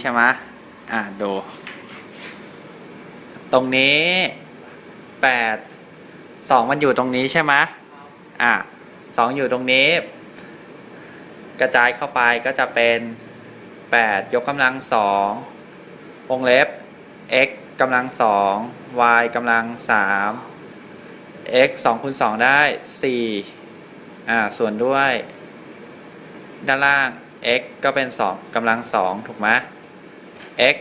ใช่ไหมอะดู ตรงนี้แปดสองมันอยู่ตรงนี้ใช่ไหมอะสองอยู่ตรงนี้ กระจายเข้าไปก็จะเป็นแปดยกกำลังสองวงเล็บ x กำลังสอง y กำลังสาม x สองคูณสองได้สี่อ่า ส่วนด้วย ด้านล่าง x ก็เป็นสองกำลังสองถูกไหม x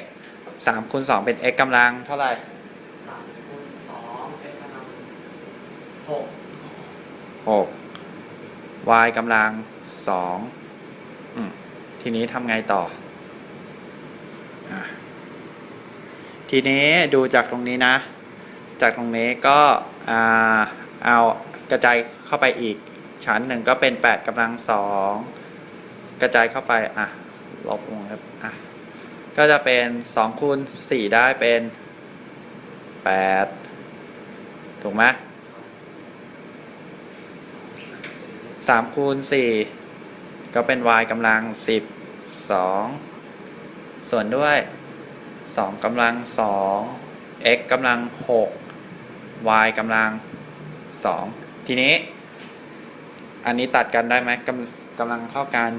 สามคูณสองเป็น x กำลังเท่าไหร่สามคูณสองเป็นกำลังหกหก y กำลังสองอืมทีนี้ทำไงต่ออะทีนี้ดูจากตรงนี้นะ จากตรงนี้ก็อ่าเอากระจายเข้าไปอีก ชั้นหนึ่งก็เป็น 8กำลังสองกระจายเข้าไป อะ ลบวงครับ อะ ก็จะเป็น2คูณ4ได้เป็น8ถูกไหมสามคูณสี่ก็เป็น y กำลังสิบสองส่วนด้วยสองกำลังสอง x กำลังหก y กำลังสองทีนี้ อันนี้ตัดกันได้ไหมกำกำลังเท่ากัน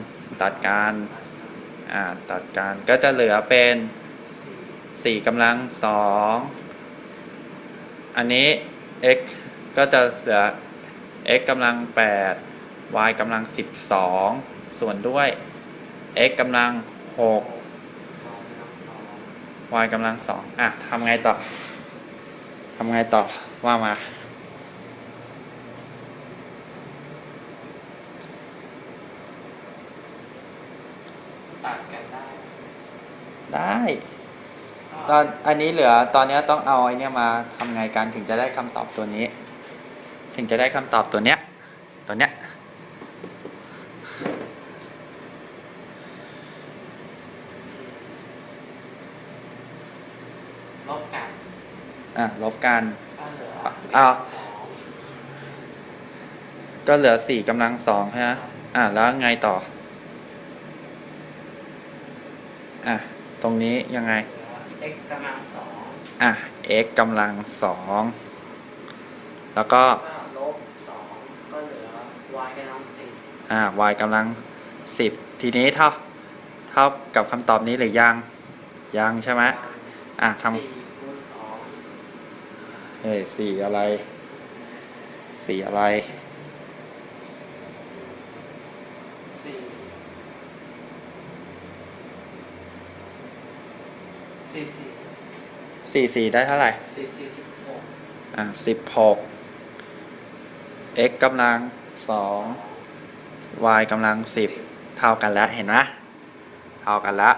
ตัดกัน อ่าตัดกันก็จะเหลือเป็นสี่สี่กำลังสองอันนี้ x ก็จะเหลือ x กำลังแปด y กำลังสิบสองส่วนด้วย x กำลังหก y กำลังสองอะทำไงต่อทำไงต่อว่ามา ตัดกันได้ ได้ ตอนอันนี้เหลือตอนเนี้ยต้องเอาไอ้เนี้ยมาทำไงกันถึงจะได้คำตอบตัวนี้ ถึงจะได้คำตอบตัวเนี้ย ตัวเนี้ยลบกัน อะลบกันก็เหลืออ้าวสองก็เหลือสี่กำลังสองใช่ไหมอะแล้วไงต่อ อะ ตรงนี้ยังไงเหลือ x กำลังสองอะ x กำลังสองแล้วก็ก็ลบสองก็เหลือ y กำลังสิบอ่า y กำลังสิบทีนี้เท่าเท่ากับคำตอบนี้หรือยัง ยังใช่ไหมอะทสี่คูณสองำเฮ้ยสี่อะไร สี่อะไร สี่สี่สี่สี่ได้เท่าไหร่สี่สี่สิบหกอะสิบหก x กำลังสอง y กำลังสิบเท่ากันแล้วเห็นไหมเท่ากันแล้ว